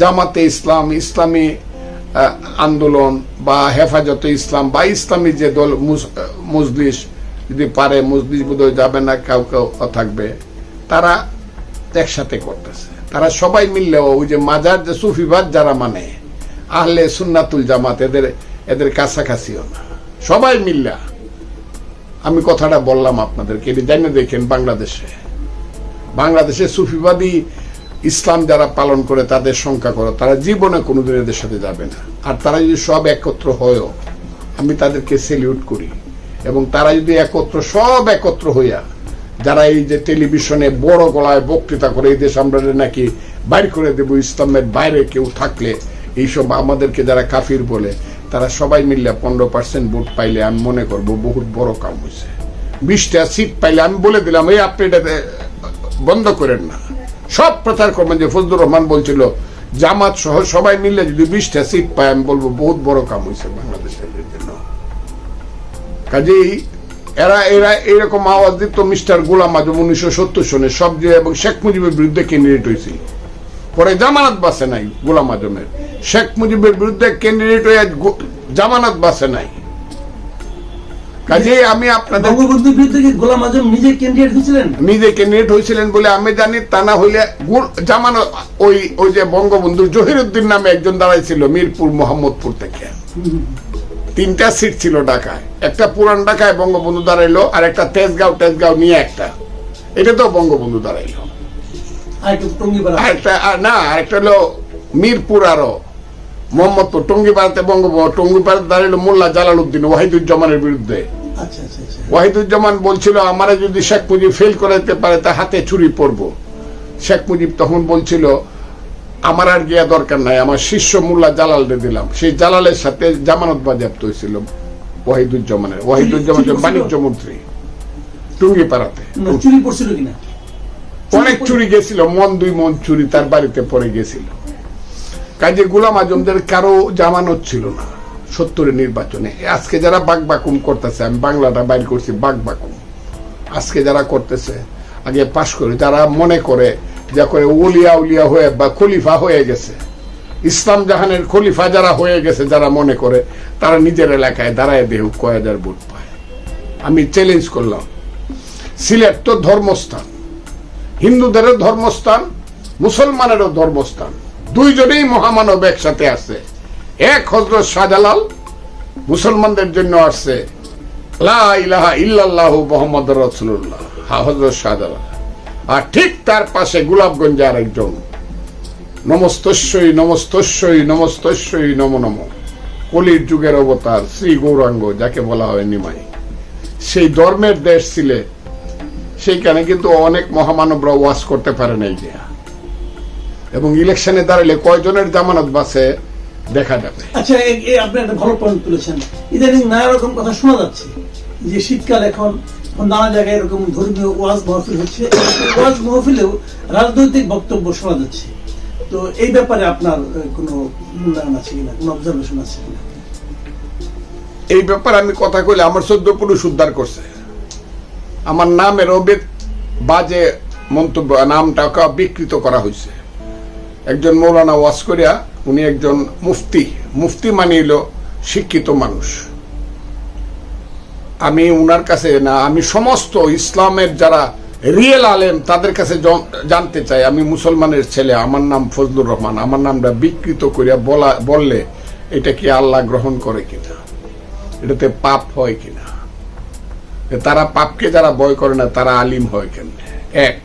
জামাতে ইসলাম, ইসলামী আন্দোলন বা হেফাজতে ইসলাম বা ইসলামী যে দল মজলিস, যদি পারে মজলিস বোধহয় যাবে না, কেউ কেউ থাকবে, তারা একসাথে করতেছে। তারা সবাই মিললেও ওই যে মাজার, যে সুফিবাদ যারা মানে আহলে সুন্নাতুল জামাত, এদের এদের কাছাকাছিও না। সবাই মিল্লা। আমি কথাটা বললাম আপনাদেরকে, এটা জানিয়ে দেখেন বাংলাদেশে। বাংলাদেশে সুফিবাদী ইসলাম যারা পালন করে তাদের সংখ্যা করো, তারা জীবনে কোনোদিন এদের সাথে যাবে না। আর তারা যদি সব একত্র হয়ও, আমি তাদেরকে সেলিউট করি। এবং তারা যদি একত্র, সব একত্র হইয়া, যারা এই যে টেলিভিশনে বড় গলায় বক্তৃতা করে, এই দেশ আমরা নাকি বাইর করে দেব, ইসলামের বাইরে কেউ থাকলে, এইসব আমাদেরকে যারা কাফির বলে, তারা সবাই মিললে পনেরো পার্সেন্ট ভোট পাইলে আমি মনে করব বহুত বড় কাম হয়েছে বিশটা সিট পাইলে আমি বলে দিলাম, এই আপনি বন্ধ করেন না। সব প্রচার করবেন যে ফজলুর রহমান বলছিল, জামাত সহ সবাই মিললে যদি বিশটা সিট পায়, আমি বলব বহুত বড় কাম হয়েছে বাংলাদেশের জন্য। কাজেই এরা এরা এরকম আওয়াজ দিত, মিস্টার গোলাম আজম উনিশশো সত্তর সনে সব যে এবং শেখ মুজিবের বিরুদ্ধে ক্যান্ডিডেট হয়েছিল পরে জামানত বাসে নাই গোলাম আজমের। শেখ মুজিবের বিরুদ্ধে ক্যান্ডিডেট হয়ে জামানত বাসে নাই। কাজেই আমি আপনাদের বঙ্গবন্ধুর বিরুদ্ধে কি গোলাম আজম নিজে ক্যান্ডিডেট হয়েছিলেন? নিজে ক্যান্ডিডেট হয়েছিলেন বলে আমি জানি তা না হইলে জামানো ওই ওই যে বঙ্গবন্ধু জহিরুদ্দিন নামে একজন দাঁড়াইছিল মিরপুর মোহাম্মদপুর থেকে। তিনটা সিট ছিল ঢাকায়। একটা পুরান ঢাকায় বঙ্গবন্ধু দাঁড়াইলো আর একটা তেজগাঁও তেজগাঁও নিয়ে একটা। এটা তো বঙ্গবন্ধু দাঁড়াইলো। আর একটু আর একটা আর না আর একটা হলো মিরপুর আরও। মোহাম্মদপুর টঙ্গিপাড়াতে বঙ্গবন্ধু টঙ্গিপাড়াতে দাঁড়াইলো মোল্লা জালালউদ্দিন ওয়াহিদুজ্জামানের বিরুদ্ধে। ওয়াহিদুজ্জামান বলছিল আমারে যদি শেখ মুজিব ফেল করাইতে পারে তা হাতে ছুরি পড়ব শেখ মুজিব তখন বলছিল আমার আর গিয়া দরকার নাই আমার শিষ্য মোল্লা জালালকে দিলাম। সেই জালালের সাথে জামানত বাজেয়াপ্ত হয়েছিল ওয়াহিদুজ্জামানের ওয়াহিদুজ্জামান বাণিজ্য মন্ত্রী টুঙ্গিপাড়াতে। না, চুরি করছিল কিনা? অনেক চুরি গেছিল মন দুই মন চুরি তার বাড়িতে পড়ে গেছিল। কাজে গোলাম আজমদের কারও জামানত ছিল না। সত্তরের নির্বাচনে। আজকে যারা বাক বাকুম করতেছে, আমি বাংলাটা বাইর করছি বাক বাকুম। আজকে যারা করতেছে, আগে পাশ করে, যারা মনে করে, যা করে উলিয়া উলিয়া হয়ে বা খলিফা হয়ে গেছে। ইসলাম জাহানের খলিফা যারা হয়ে গেছে, যারা মনে করে, তারা নিজের এলাকায় দাঁড়ায় দেহ কয় হাজার ভোট পায়। আমি চ্যালেঞ্জ করলাম। সিলেট তো ধর্মস্থান। হিন্দুদেরও ধর্মস্থান, মুসলমানেরও ধর্মস্থান। দুইজনেই মহামানব একসাথে আছে। এক হজরত শাহজালাল মুসলমানদের জন্য আসছে মোহাম্মদ রসুল্লাহ হজরত শাহজালাল। আর ঠিক তার পাশে গোলাপগঞ্জে আর একজন নমস্তস্যই নমস্তস্যই নমস্তস্যই, নম নম। কলির যুগের অবতার, শ্রী গৌরাঙ্গ, যাকে বলা হয় নিমাই। সেই ধর্মের দেশ ছিলে। সেইখানে কিন্তু অনেক মহামানবরা ওয়াশ করতে পারে নাই এবং ইলেকশনে দাঁড়ালে কয়জনের জামানত বাসে দেখা যাবে আচ্ছা আপনি একটা ভালো পয়েন্ট তুলেছেন। ইদানিং নানা রকম কথা শোনা যাচ্ছে যে শীতকাল এখন নানা জায়গায় এরকম ধর্মীয় ওয়াজ মহফিল হচ্ছে। এই ওয়াজ মহফিলেও রাজনৈতিক বক্তব্য শোনা যাচ্ছে। তো এই ব্যাপারে আপনার কোনো মূল্যায়ন আছে কিনা? কোনো অবজারভেশন আছে কিনা? এই ব্যাপারে আমি কথা কইলে আমার চোদ্দ পুরুষ উদ্ধার করছে। আমার নামের অবেদ বাজে মন্তব্য নামটাকে বিকৃত করা হয়েছে একজন মৌলানা ওয়াজ করিয়া উনি একজন মুফতি। মুফতি মানিল শিক্ষিত মানুষ। আমি উনার কাছে না, আমি সমস্ত ইসলামের যারা রিয়েল আলেম, তাদের কাছে জানতে চাই। আমি মুসলমানের ছেলে, আমার নাম ফজলুর রহমান। আমার নামটা বিকৃত করিয়া বলা বললে এটা কি আল্লাহ গ্রহণ করে কিনা? এটাতে পাপ হয় কিনা? তারা পাপকে যারা বয় করে না, তারা আলিম হয় কেমনে? এক।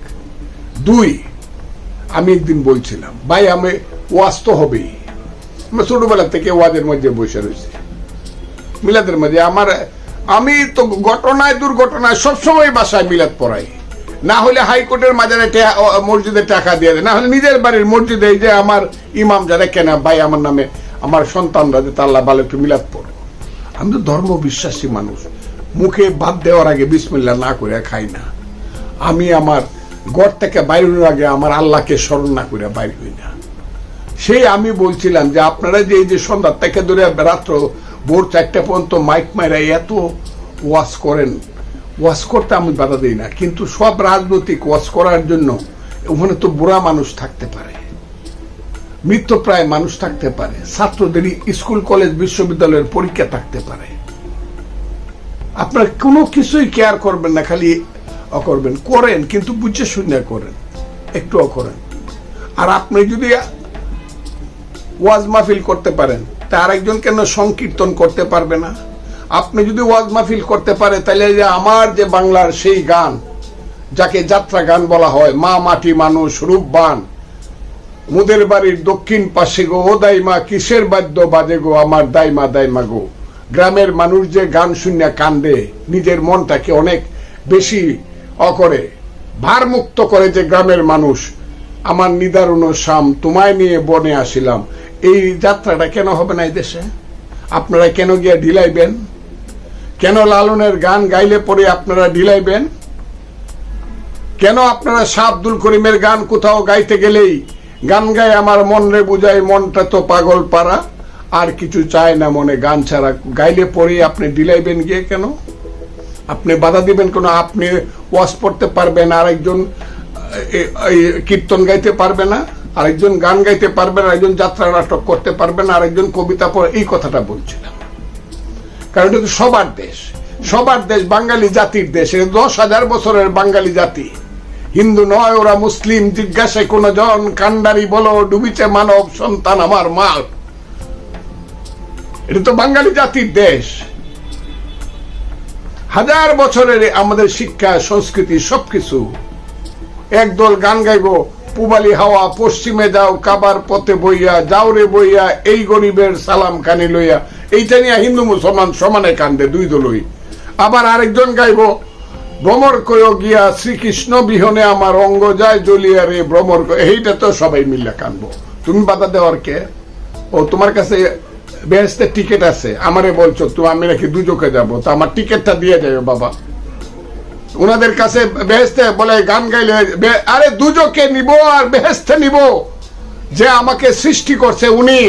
দুই, আমি একদিন বলছিলাম, ভাই, আমি ওয়াজ তো হবেই। আমরা ছোটবেলা থেকে ওয়াজের মধ্যে বসে রয়েছি। মিলাদের মধ্যে আমার, আমি তো ঘটনায়, দুর্ঘটনায় সবসময় বাসায় মিলাদ পড়াই। না হলে হাইকোর্টের মাজারে মসজিদে টাকা দিয়ে দেয়। না হলে নিজের বাড়ির মসজিদে যে আমার ইমাম যারা কেনা ভাই, আমার নামে, আমার সন্তানরা যে তাল্লা ভালো একটু মিলাদ পড়ো। আমি তো ধর্ম বিশ্বাসী মানুষ। মুখে ভাত দেওয়ার আগে বিসমিল্লা না করে খাই না। আমি আমার ঘর থেকে বাইরের আগে আমার আল্লাহকে স্মরণ না করে বাইর হই না। সেই আমি বলছিলাম যে আপনারা যে এই যে সন্ধ্যা থেকে ধরে রাত্র ভোর চারটা পর্যন্ত মাইক মাইরা এত ওয়াশ করেন। ওয়াশ করতে আমি বাধা দিই না, কিন্তু সব রাজনৈতিক ওয়াশ করার জন্য ওখানে তো বুড়া মানুষ থাকতে পারে মৃত্যুপ্রায় মানুষ থাকতে পারে, ছাত্রদের স্কুল, কলেজ, বিশ্ববিদ্যালয়ের পরীক্ষা থাকতে পারে। আপনার কোনো কিছুই কেয়ার করবেন না, খালি করবেন। করেন, কিন্তু বুঝে শুনে করেন একটু করেন। আর আপনি যদি ওয়াজ মাহফিল করতে পারেন। তা আরেকজন কেন সংকীর্তন করতে পারবে না? আপনি যদি ওয়াজ মাহফিল করতে পারে, তাহলে যে আমার যে বাংলার সেই গান, যাকে যাত্রা গান বলা হয়, মা মাটি মানুষ রূপবান, মুদের বাড়ির দক্ষিণ পাশে গো, ও দাইমা, কিসের বাদ্য বাজে গো, আমার দাইমা দাইমা গো। গ্রামের মানুষ যে গান শুনিয়া কান্দে, নিজের মনটাকে অনেক বেশি অকরে ভারমুক্ত করে যে গ্রামের মানুষ আমার নিদারুণ শাম, তোমায় নিয়ে বনে আসিলাম। এই যাত্রাটা কেন হবে না এই দেশে? আপনারা কেন গিয়া ঢিলাইবেন? কেন লালনের গান গাইলে পরে আপনারা ঢিলাইবেন? কেন আপনারা শাহ আব্দুল করিমের গান কোথাও গাইতে গেলেই গান গায় আমার মন রে বুঝায়, মনটা তো পাগল পারা আর কিছু চায় না মনে, গান ছাড়া। গাইলে পরে আপনি ডিলাইবেন গিয়ে কেন? আপনি বাধা দিবেন কেন, আপনি ওয়াজ পড়তে পারবেন আরেকজন কীর্তন গাইতে পারবে না, আরেকজন গান গাইতে পারবে না, আরেকজন যাত্রা নাটক করতে পারবে না, আরেকজন কবিতা পড়ে, এই কথাটা বলছিলাম কারণ এটা তো সবার দেশ। সবার দেশ বাঙালি জাতির দেশ, এটা দশ হাজার বছরের বাঙালি জাতি। হিন্দু নয়, ওরা মুসলিম জিজ্ঞাসায় কোন জন কান্ডারি বলো, ডুবিছে মানব সন্তান আমার মা এটা তো বাঙালি জাতির দেশ। হাজার বছরের আমাদের শিক্ষা, সংস্কৃতি, সবকিছু একদল গান গাইব। পুবালি হাওয়া পশ্চিমে যাও, কাবার পথে বইয়া যাও রে বইয়া, এই গরিবের সালাম কানি লইয়া। এইটা নিয়ে হিন্দু মুসলমান সমানে কান্দে দুই দলই। আবার আরেকজন গাইব, ভ্রমর কয় গিয়া, শ্রীকৃষ্ণ বিহনে আমার অঙ্গ যায় জ্বলিয়া রে, ভ্রমর এইটা তো সবাই মিল্লা কানবো। তুমি বাধা দেওয়ার কে? ও, তোমার কাছে বেহেস্তের টিকিট আছে। আমারে বলছো তুমি আমি নাকি দুজকে যাব, তো আমার টিকিটটা দিয়ে যাবে বাবা। ওনাদের কাছে বেহেস্তে বলে গান গাইলে আরে দুজকে নিব আর বেহেস্তে নিব। যে আমাকে সৃষ্টি করছে উনি।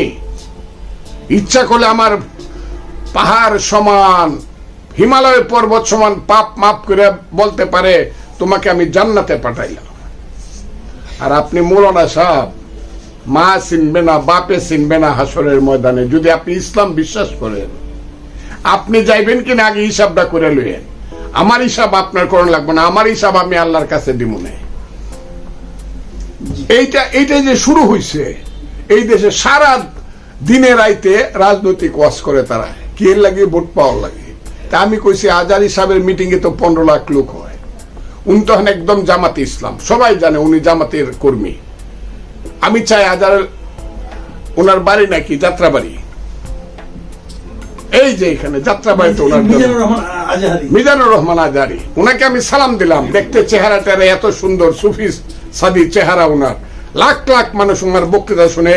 ইচ্ছা করলে আমার পাহাড় সমান, হিমালয় পর্বত সমান পাপ মাপ করে বলতে পারে, তোমাকে আমি জান্নাতে পাঠাইলাম। আর আপনি মৌলানা সাহেব, মা চিনবে না, বাপে চিনবে না হাসরের ময়দানে। যদি আপনি ইসলাম বিশ্বাস করেন, আপনি যাইবেন কিনা আগে হিসাবটা করে লইয়েন। আমার হিসাব আপনার করণ লাগবে না, আমার হিসাব আমি আল্লাহর কাছে দিব না। এইটা এইটা যে শুরু হইছে, এই দেশে সারা দিনে রাইতে রাজনৈতিক ওয়াজ করে তারা। কি লাগে? ভোট পাওয়ার লাগে। তা আমি কইছি আজারি সাহেবের মিটিং এ তো পনেরো লাখ লোক হয়। উনি তখন একদম জামাতে ইসলাম। সবাই জানে উনি জামাতের কর্মী। আমি চাই আজার ওনার বাড়ি নাকি যাত্রাবাড়ি? এই যে এখানে যাত্রাবাড়িতে ওনার মিজানুর রহমান আজাহারি আজারি ওনাকে আমি সালাম দিলাম। দেখতে চেহারাটা এত সুন্দর সুফি সাদি চেহারা ওনার। লাখ লাখ মানুষ ওনার বক্তৃতা শুনে